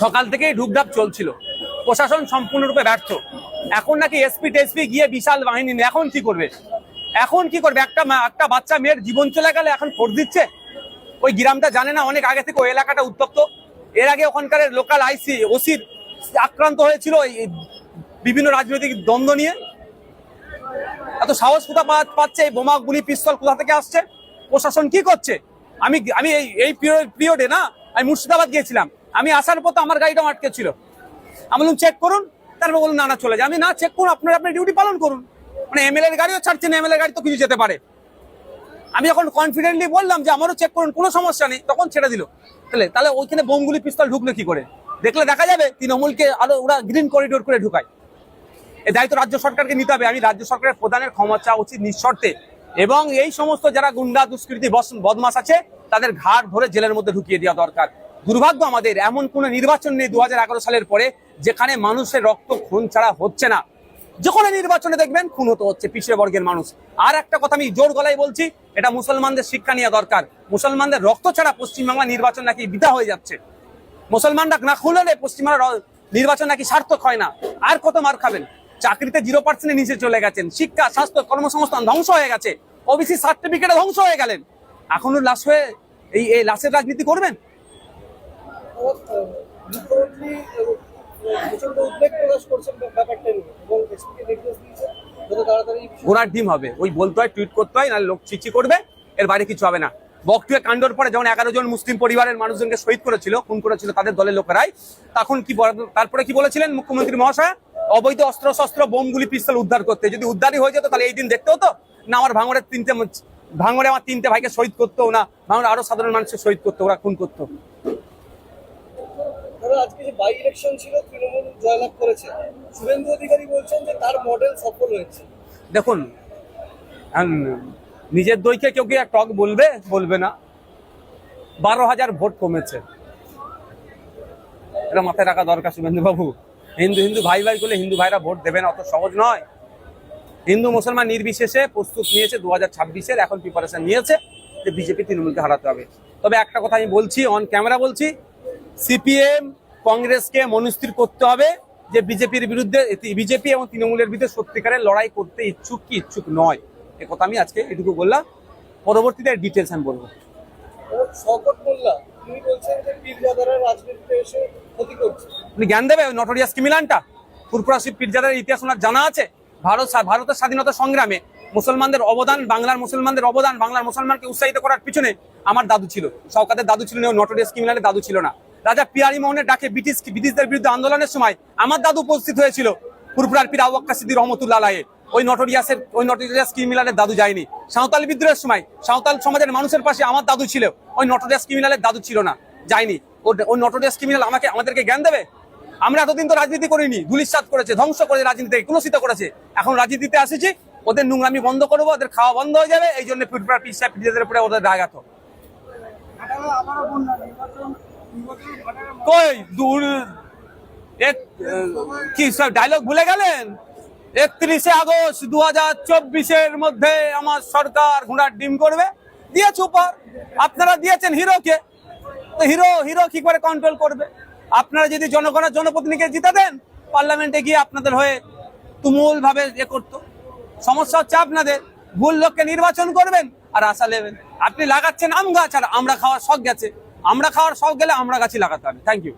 সকাল থেকেই ঢুকঢাক চলছিল। প্রশাসন সম্পূর্ণরূপে ব্যর্থ। এখন নাকি এসপি টেসপি গিয়ে বিশাল বাহিনী এখন কি করবে? এখন কি করবে? একটা একটা বাচ্চা মেয়ের জীবন চলে গেলে এখন ভোট দিচ্ছে? ওই গ্রামটা জানে না, অনেক আগে থেকে ওই এলাকাটা উত্তপ্ত। এর আগে ওখানকার লোকাল আইসি, ওসির আক্রান্ত হয়েছিল বিভিন্ন রাজনৈতিক দ্বন্দ্ব নিয়ে। এত সাহস কোথা পাচ্ছে? এই বোমা গুলি পিস্তল কোথা থেকে আসছে? প্রশাসন কি করছে? আমি আমি এই এই পিরিয়ডে না, আমি মুর্শিদাবাদ গিয়েছিলাম। আমি আসার তো আমার গাড়িটা আটকে ছিল। আমি বললাম, চেক করুন। তারপর বলুন না না, চলে যায় আমি, না, চেক করুন, আপনার আপনার ডিউটি পালন করুন। মানে এমএলএর গাড়িও ছাড়ছেন এমএলএ গাড়ি তো কিছু যেতে পারে। আমি যখন কনফিডেন্টলি বললাম যে, আমারও চেক করুন, কোনো সমস্যা নেই, তখন ছেড়ে দিল। তাহলে তাহলে ওইখানে বোমগুলি পিস্তল ঢুকলো কি করে? দেখলে দেখা যাবে, তৃণমূলকে আরও ওরা গ্রিন করিডোর করে ঢুকায়। এই দায়িত্ব রাজ্য সরকারকে নিতে হবে। আমি রাজ্য সরকারের প্রধানের ক্ষমা চাওয়া উচিত নিঃশর্তে। এবং এই সমস্ত যারা গুন্ডা, দুষ্কৃতি বদমাশ আছে, তাদের ঘাট ধরে জেলের মধ্যে ঢুকিয়ে দেওয়া দরকার। দুর্ভাগ্য আমাদের, এমন কোন নির্বাচন নেই দু হাজার এগারো সালের পরে, যেখানে মানুষের রক্ত খুন ছাড়া হচ্ছে না। যে কোনো নির্বাচনে দেখবেন খুন হতে হচ্ছে, পিছিয়ে বর্গের মানুষ। আর একটা কথা আমি জোর গলায় বলছি, এটা মুসলমানদের শিক্ষা নেওয়া দরকার। মুসলমানদের রক্ত ছাড়া পশ্চিমবাংলা নির্বাচন নাকি বিধা হয়ে যাচ্ছে। মুসলমানরা না খুললে পশ্চিমবাংলার র- নির্বাচন নাকি সার্থক হয় না। আর কত মার খাবেন? চাকরিতে জিরো পার্সেন্টে নিচে চলে গেছেন। শিক্ষা স্বাস্থ্য কর্মসংস্থান ধ্বংস হয়ে গেছে। ওবিসি সার্টিফিকেটে ধ্বংস হয়ে গেলেন। এখনও লাশ হয়ে এই এই লাশের রাজনীতি করবেন? ঘোড়ার ডিম হবে। ওই বলতে হয় টুইট করতে হয় নাহলে লোক চিচি করবে এর বাইরে কিছু হবে না। বকটুয়ে কাণ্ডর পরে যেমন এগারো জন মুসলিম পরিবারের মানুষজনকে শহীদ করেছিল খুন করেছিল তাদের দলের লোকেরাই তখন কি তারপরে কি বলেছিলেন মুখ্যমন্ত্রী মহাশয়? অবৈধ অস্ত্র শস্ত্র বোমগুলি পিস্তল উদ্ধার করতে। যদি উদ্ধারই হয়ে যেত তাহলে এই দিন দেখতে হতো? না আমার ভাঙড়ের তিনটে ভাঙড়ে আমার তিনটে ভাইকে শহীদ করতো না ভাঙড়ে আরও সাধারণ মানুষকে শহীদ করতো ওরা খুন করতো। আজকে যে বাই ইলেকশন ছিল তৃণমূল জয়লাভ করেছে। শুভেন্দু অধিকারী বলছেন যে তার মডেল সফল হয়েছে। দেখুন নিজের দইকে কেউ কি টক বলবে? বলবে না। বারো হাজার ভোট কমেছে। এটা মাথায় রাখা দরকার শুভেন্দু বাবু হিন্দু হিন্দু ভাই ভাই করলে হিন্দু ভাইরা ভোট দেবেন, অত সহজ নয়। হিন্দু মুসলমান নির্বিশেষে প্রস্তুত নিয়েছে দু হাজার ছাব্বিশের, এখন প্রিপারেশন নিয়েছে যে বিজেপি তৃণমূলকে হারাতে হবে। তবে একটা কথা আমি বলছি অন ক্যামেরা বলছি সিপিএম কংগ্রেসকে মনস্থির করতে হবে যে বিজেপির বিরুদ্ধে বিজেপি এবং তৃণমূলের বিরুদ্ধে সত্যিকারের লড়াই করতে ইচ্ছুক কি ইচ্ছুক নয়। এ কথা আমি আজকে এটুকু বললাম। পরবর্তীতে ডিটেলস আমি বলব। এবং মোল্লা, তিনি বলছেন যে পীরজাদারা রাজনীতিতে এসে ক্ষতি করছে। আপনি জ্ঞান দেবে নটোরিয়াস ক্রিমিনালটা ফুরফুরা শিব পীরজাদের ইতিহাস ওনার জানা আছে? ভারত ভারতের স্বাধীনতা সংগ্রামে মুসলমানদের অবদান, বাংলার মুসলমানদের অবদান, বাংলার মুসলমানকে উৎসাহিত করার পিছনে আমার দাদু ছিল। সরকারের দাদু ছিল না নটোরিয়াস ক্রিমিনালের দাদু ছিল না। রাজা পিয়ারি মোহনের ডাকে ব্রিটিশ ব্রিটিশদের বিরুদ্ধে আন্দোলনের সময় আমার দাদু উপস্থিত হয়েছিল। ফুরফুরার পীর আওয়াক্কা সিদ্দি রহমতুল্লাহ ওই নটোরিয়াসের ওই নটোরিয়াস ক্রিমিনালের দাদু যায়নি। সাঁওতাল বিদ্রোহের সময়, সাঁওতাল সমাজের মানুষের পাশে আমার দাদু ছিল। ওই নটোরিয়াস ক্রিমিনালের দাদু ছিল না, যায়নি। ওই নটোরিয়াস ক্রিমিনাল আমাকে, আমাদেরকে জ্ঞান দেবে? আমরা এতদিন তো রাজনীতি করিনি ধুলিশ্বাত করেছে, ধ্বংস করেছে, রাজনীতিকে কুলসিত করেছে। এখন রাজনীতিতে আসেছি, ওদের নোংরামি বন্ধ করব, ওদের খাওয়া বন্ধ হয়ে যাবে, এই জন্য ফুটপাড়া পিসা পিজাদের উপরে ওদের রাগাত কই, দূর? কি সব ডায়লগ ভুলে গেলেন? একত্রিশে আগস্ট দু হাজার চব্বিশের মধ্যে আমার সরকার ঘোড়ার ডিম করবে। দিয়েছে উপর আপনারা দিয়েছেন হিরোকে। তো হিরো হিরো কি করে কন্ট্রোল করবে? আপনারা যদি জনগণের জনপ্রতিনিধিকে জিতে দেন, পার্লামেন্টে গিয়ে আপনাদের হয়ে তুমুল ভাবে এ করতো। সমস্যা হচ্ছে আপনাদের। ভুল লোককে নির্বাচন করবেন আর আশা নেবেন। আপনি লাগাচ্ছেন আম গাছ আর আমরা খাওয়ার শখ গেছে। আমরা খাওয়ার শখ গেলে আমরা গাছই লাগাতে হবে। Thank you